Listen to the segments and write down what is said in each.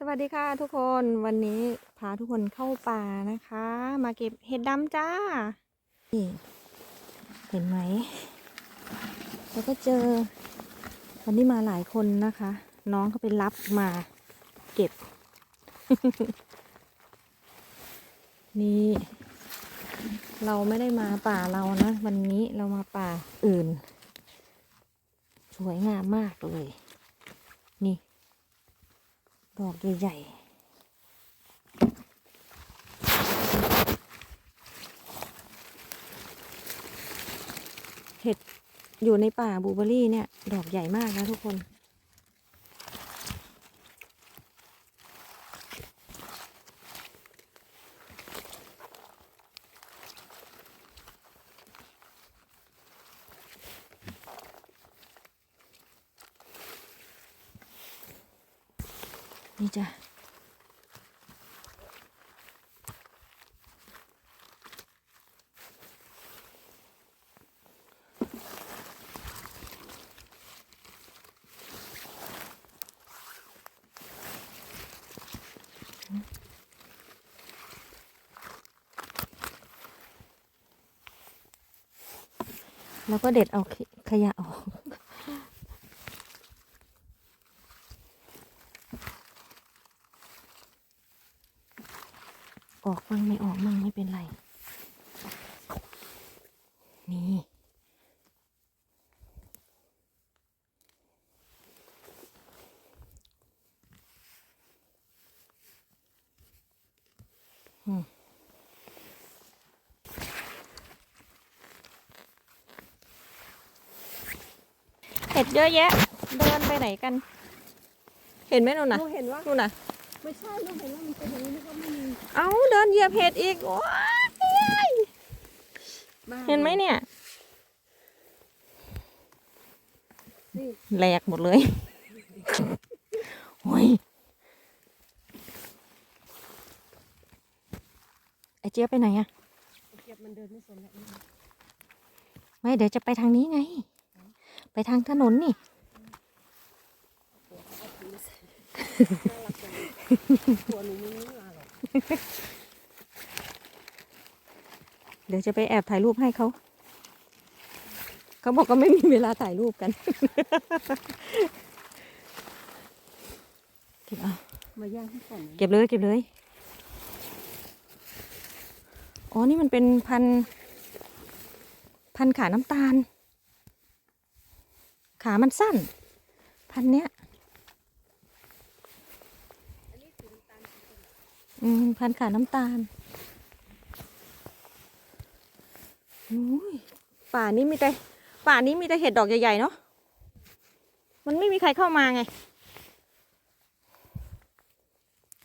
สวัสดีค่ะทุกคนวันนี้พาทุกคนเข้าป่านะคะ มาเก็บเห็ดดำจ้านี่เห็นไหมแล้วก็เจอวันนี้มาหลายคนนะคะ น้องเขาไปรับมาเก็บ นี่เราไม่ได้มาป่าเรานะ วันนี้เรามาป่าอื่น สวยงามมากเลย นี่ ดอกใหญ่ๆ เห็ดอยู่ในป่าบูเบอรี่เนี่ย ดอกใหญ่มากนะทุกคน นี่จ้ะแล้วก็เด็ดเอาขขยะออก ออกมั่งไม่ออกมั่งไม่เป็นไร นี่ อืม เห็ดเยอะแยะ เดินไปไหนกัน เห็นไหมนู่นน่ะ หนูเห็นว่านู่นน่ะ ไม่ใช่หนูเห็นว่ามันเป็นอย่างนี้นึกว่าไม่มีเอาเดินเหยียบเห็ดอีกโอ้ยบ้าเห็นไหมเนี่ย นี่ แหลกหมดเลย โอ้ย ไอเจี๊ยบไปไหนอะเก็บมันเดินไม่สนแล้วไม่เดี๋ยวจะไปทางนี้ไง ไปทางถนนนี่ตัวหนูมันไม่มาหรอกเดี๋ยวจะไปแอบถ่ายรูปให้เขา เขาบอกก็ไม่มีเวลาถ่ายรูปกันเก็บเอามาย่างให้ก่อนนะเก็บเลยเก็บเลย อ๋อ นี่มันเป็นพันพันขาน้ำตาล ขามันสั้น พันเนี้ยอืม พันขาน้ำตาลอุ้ยป่านี้มีแต่ป่านี้มีแต่เห็ดดอกใหญ่ๆเนาะ มันไม่มีใครเข้ามาไง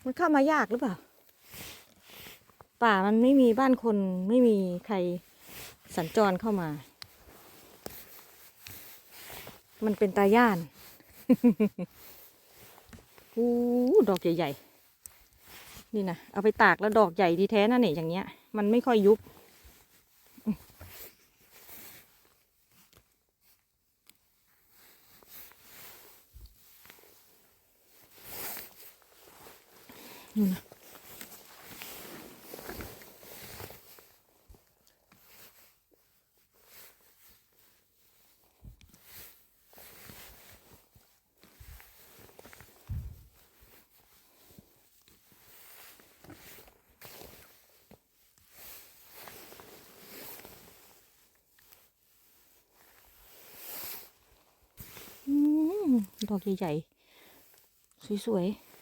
มันเข้ามายากหรือเปล่า ป่ามันไม่มีบ้านคนไม่มีใครสัญจรเข้ามา มันเป็นตาย่านอู้ดอกใหญ่ๆ นี่นะ เอาไปตากแล้วดอกใหญ่ดีแท้นั่นเนี่ยอย่างเงี้ย มันไม่ค่อยยุบ นี่นะ อืม ดอกใหญ่ๆสวยๆ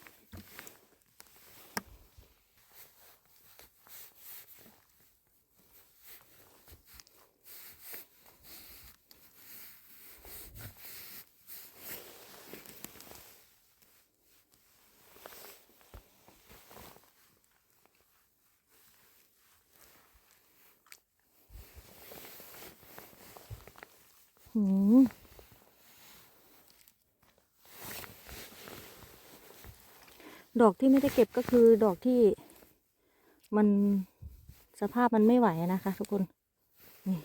ดอกที่ไม่ได้เก็บก็คือดอกที่มันสภาพมันไม่ไหวนะคะ ทุกคนนี่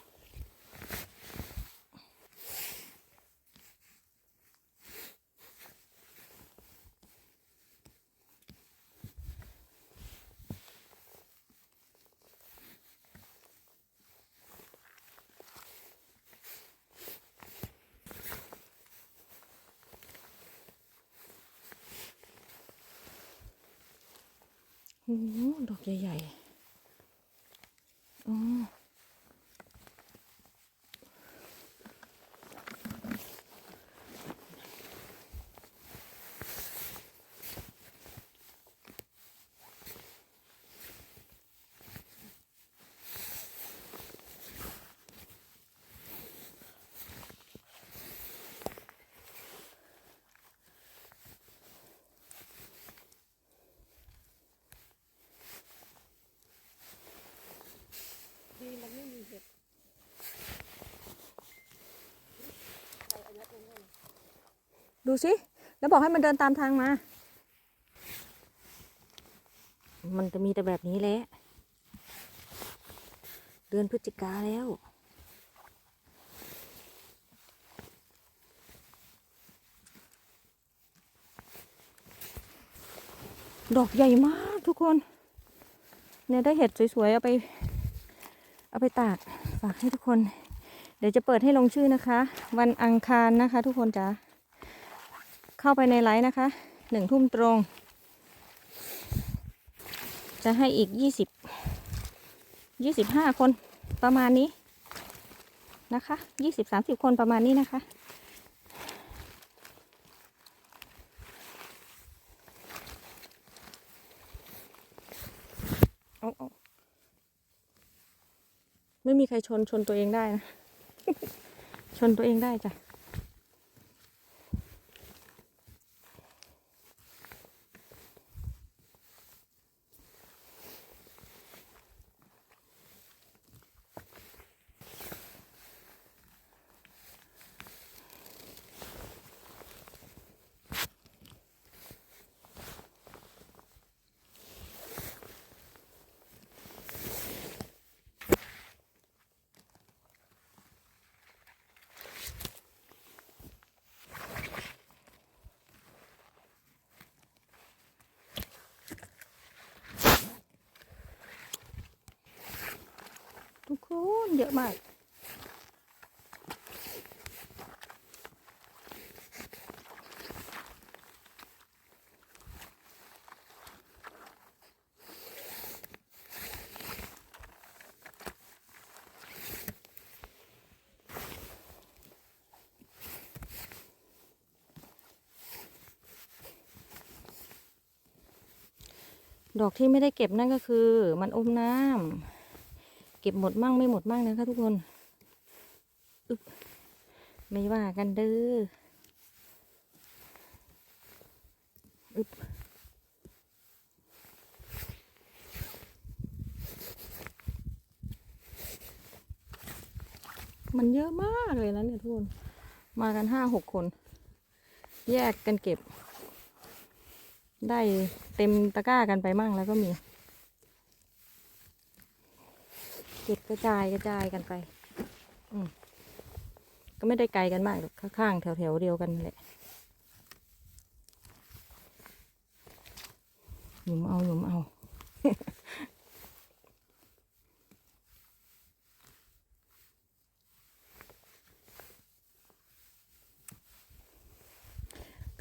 โอ้โหดอกใหญ่ ๆอ๋อ ดีมันไม่มีเห็ดใส่อันนี้ตรงนั้น ดูสิ แล้วบอกให้มันเดินตามทางมา มันจะมีแต่แบบนี้แหละ เดือนพฤศจิกาแล้ว ดอกใหญ่มากทุกคน เนี่ยได้เห็ดสวยๆ เอาไป เอาไปตาก ฝากให้ทุกคน เดี๋ยวจะเปิดให้ลงชื่อนะคะ วันอังคารนะคะทุกคนจ๋า เข้าไปในไลฟ์นะคะหนึ่งทุ่มตรง จะให้อีกยี่สิบยี่สิบห้าคนประมาณนี้นะคะยี่สิบสามสิบคนประมาณนี้นะคะอาเอไม่มีใครชนชนตัวเองได้นะ ชนตัวเองได้จ้ะ ทุกค นเยอะมาก ดอกที่ไม่ได้เก็บนั่นก็คือ มันอมน้ำ ก็บหมดมั่งไม่หมดมั่งนะคะทุกคนอึบไม่ว่ากันเด้ออึบมันเยอะมากเลยนะเนี่ยทุกคน มากันห้าหกคน แยกกันเก็บ ได้เต็มตะกร้ากันไปมั่งแล้วก็มี เก็บกระจายกระจายกันไป อืมก็ไม่ได้ไกลกันมากหรอกข้างๆแถวๆเดียวกันแหละหยุมเอาหยุมเอา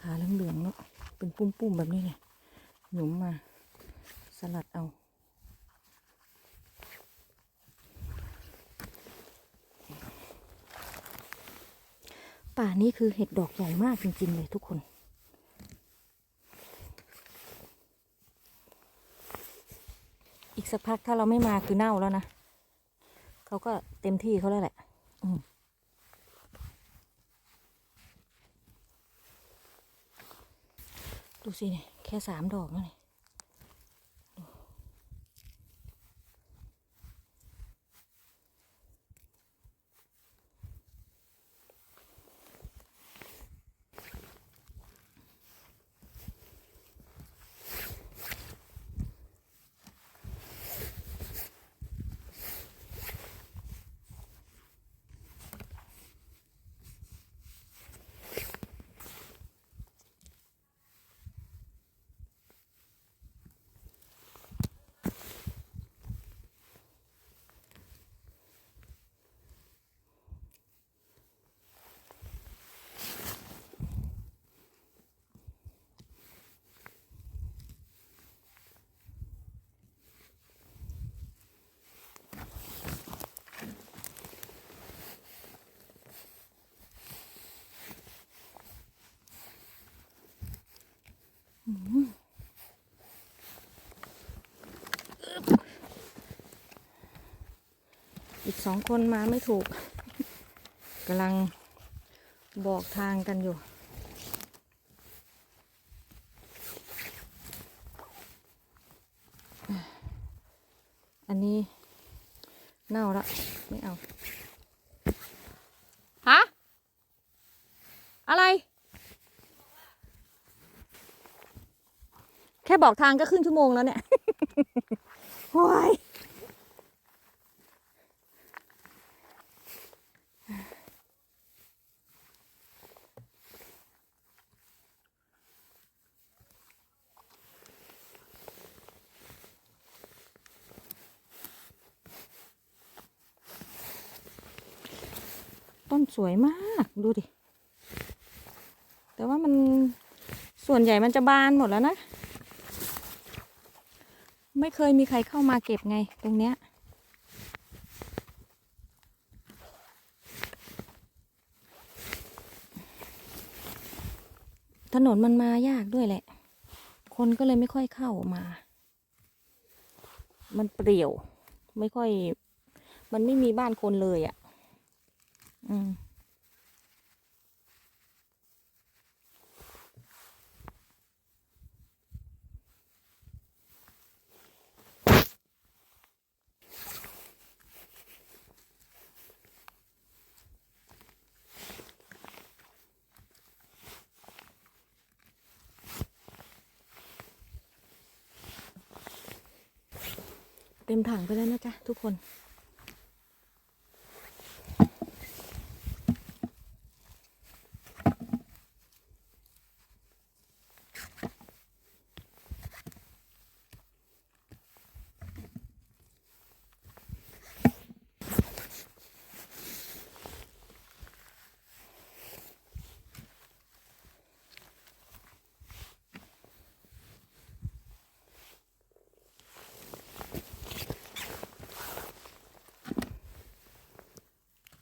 ขาเหลืองๆเนาะเป็นปุ้มๆแบบนี้เนี่ยหยุมมาสลัดเอา ป่านี้คือเห็ดดอกใหญ่มากจริง ๆ เลยทุกคน อีกสักพักถ้าเราไม่มาคือเน่าแล้วนะ เขาก็เต็มที่เขาแล้วแหละดูสิเนี่ยแค่สามดอกแล้วเนี่ อีกสองคนมาไม่ถูกกำลังบอกทางกันอยู่ อันนี้เน่าละ ไม่เอา ฮะ อะไร แค่บอกทางก็ครึ่งชั่วโมงแล้วเนี่ยโอ้ยต้นสวยมากดูดิ แต่ว่ามันส่วนใหญ่มันจะบานหมดแล้วนะ เคยมีใครเข้ามาเก็บไงตรงเนี้ย ถนนมันมายากด้วยแหละ คนก็เลยไม่ค่อยเข้ามา มันเปรี่ยว ไม่ค่อย มันไม่มีบ้านคนเลยอะ่ะ อืม เต็มถังไปแล้วนะจ๊ะทุกคน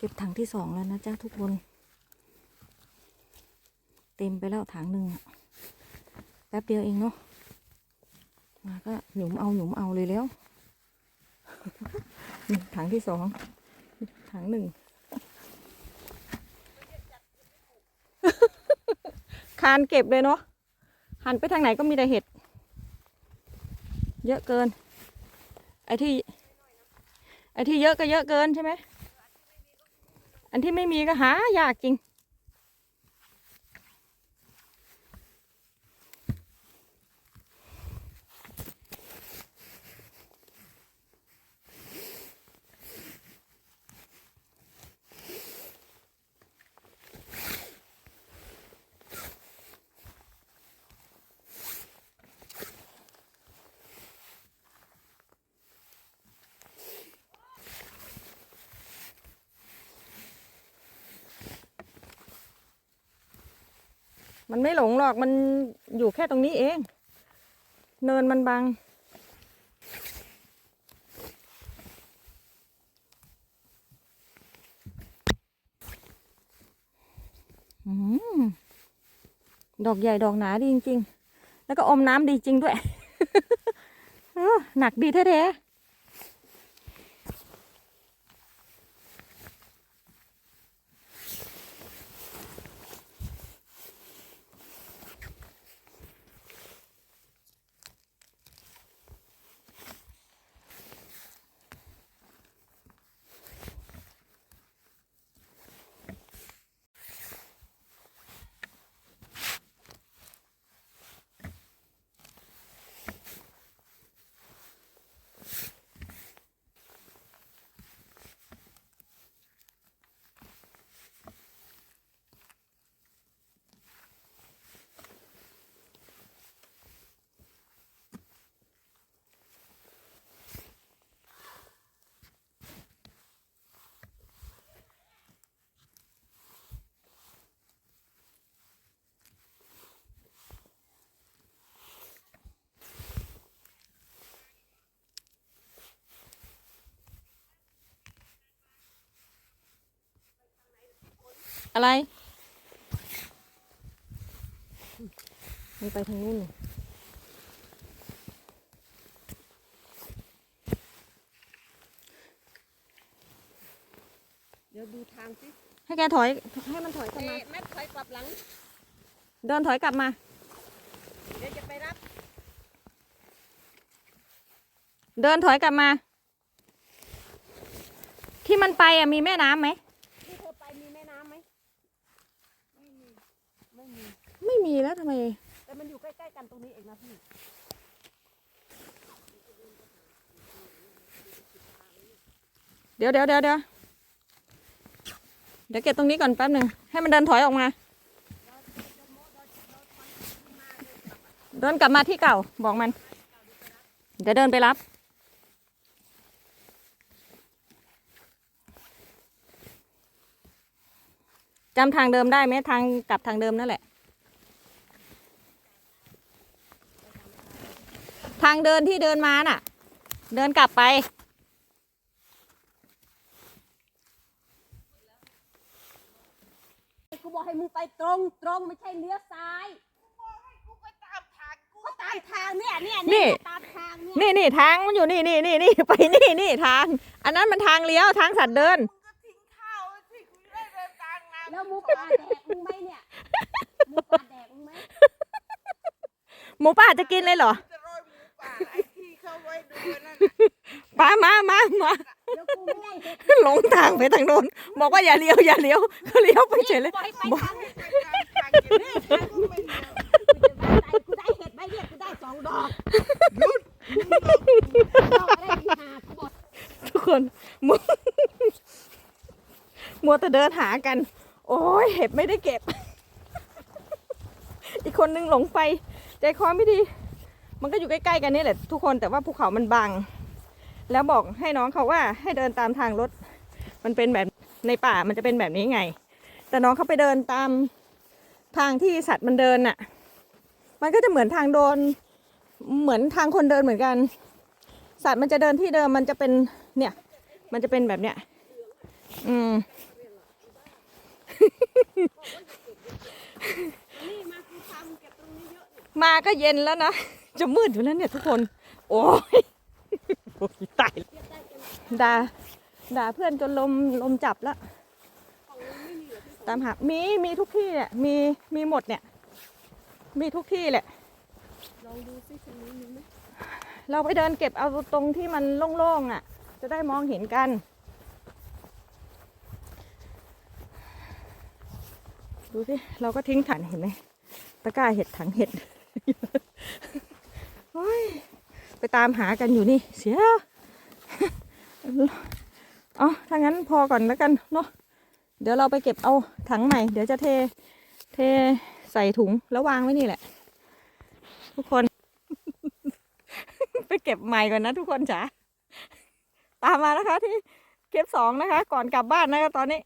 ก็บถังที่สองแล้วนะจ๊ะทุกคน เต็มไปแล้วถังหนึ่งแป๊บเดียวเองเนาะมาก็หยุมเอาหยุมเอาเลยแล้วถังที่สองถังหนึ่งคานเก็บเลยเนาะหันไปทางไหนก็มีแต่เห็ด เยอะเกิน ไอ้ที่ ไอ้ที่เยอะก็เยอะเกินใช่ไหม อันที่ไม่มีก็หายากจริง มันไม่หลงหรอกมันอยู่แค่ตรงนี้เอง เนินมันบังอืมดอกใหญ่ดอกหนาดีจริง ๆ แล้วก็อมน้ำดีจริงด้วยหนักดีแท้ๆ อะไรมันไปทางนู้นเดี๋ยวดูทางสิให้แกถอย ให้มันถอยกลับมา แม่ถอยกลับหลัง เดินถอยกลับมา เดี๋ยวจะไปรับ เดินถอยกลับมา ที่มันไปอะมีแม่น้ำไหม ไม่มีแล้วทำไม แต่มันอยู่ใกล้ๆกันตรงนี้เองนะพี่เดี๋ยวเดี๋ยวเดี๋ยวเดี๋ยวเดี๋ยวเก็บตรงนี้ก่อนแป๊บหนึ่งให้มันเดินถอยออกมาเดินกลับมาที่เก่าบอกมัน เดี๋ยวเดินไปรับจำทางเดิมได้ไหมทางกลับทางเดิมนั่นแหละ ทางเดินที่เดินมาน่ะ เดินกลับไป กูบอกให้มึงไปตรงตรงไม่ใช่เลี้ยวซ้ายกูไปตามทางกูตามทางเนี่ยเนี่ยนี่เนี่ยตามทางเนี่ยนี่นี่ทางมันอยู่นี่นี่นี่นี่ไปนี่นี่ทาง อันนั้นมันทางเลี้ยวทางสัตว์เดินแล้วหมูป่าแดกมึงไหมเนี่ยหมูป่าแดกมึงไหมหมูป่าจะกินเลยเหรอจะโรยหมูป่า ไอ้ที่เขาไว้ดูนั่นป้ามามามาเดี๋ยวกูไม่ได้เห็ดหลงทางไปทางโน้นบอกว่าอย่าเลี้ยวอย่าเลี้ยวก็เลี้ยวไปเฉยเลยกูบอกให้ไปบอกทางนี้ไปตามทางอย่างนี้ทางก็ไม่เดียวกูจะได้กูได้เห็ดไหมเนี่ยกูได้สองดอกดอกอะไรอีกหากูบอกทุกคนมัวมัวแต่เดินหากัน โอ้ยเห็บไม่ได้เก็บ อีกคนนึงหลงไป ใจคอไม่ดี มันก็อยู่ใกล้ๆกันนี่แหละทุกคนแต่ว่าภูเขามันบัง แล้วบอกให้น้องเขาว่าให้เดินตามทางรถ มันเป็นแบบในป่ามันจะเป็นแบบนี้ไง แต่น้องเขาไปเดินตามทางที่สัตว์มันเดินน่ะ มันก็จะเหมือนทางโดนเหมือนทางคนเดินเหมือนกัน สัตว์มันจะเดินที่เดิมมันจะเป็นเนี่ย มันจะเป็นแบบเนี้ยอืม มาก็เย็นแล้วนะ จะมืดอยู่แล้วเนี่ยทุกคนโอ้ยโอ้ยตายด่าด่าเพื่อนจนลมลมจับแล้วตามหา มีมีทุกที่เนี่ยมีมีหมดเนี่ย มีทุกที่แหละลองดูซิตรงนี้มีไหมเราไปเดินเก็บเอาตรงที่มันโล่งๆอะ จะได้มองเห็นกัน ดูสิเราก็ทิ้งถังเห็นไหมตะกร้าเห็ดถังเห็ด ไปตามหากันอยู่นี่ เสียอ๋อถ้างั้นพอก่อนแล้วกันเนาะ เดี๋ยวเราไปเก็บเอาถังใหม่ เดี๋ยวจะเท เทใส่ถุงแล้ววางไว้นี่แหละ ทุกคน ไปเก็บใหม่ก่อนนะทุกคนจ๋า ตามมานะคะที่เก็บสองนะคะ ก่อนกลับบ้านนะคะตอนนี้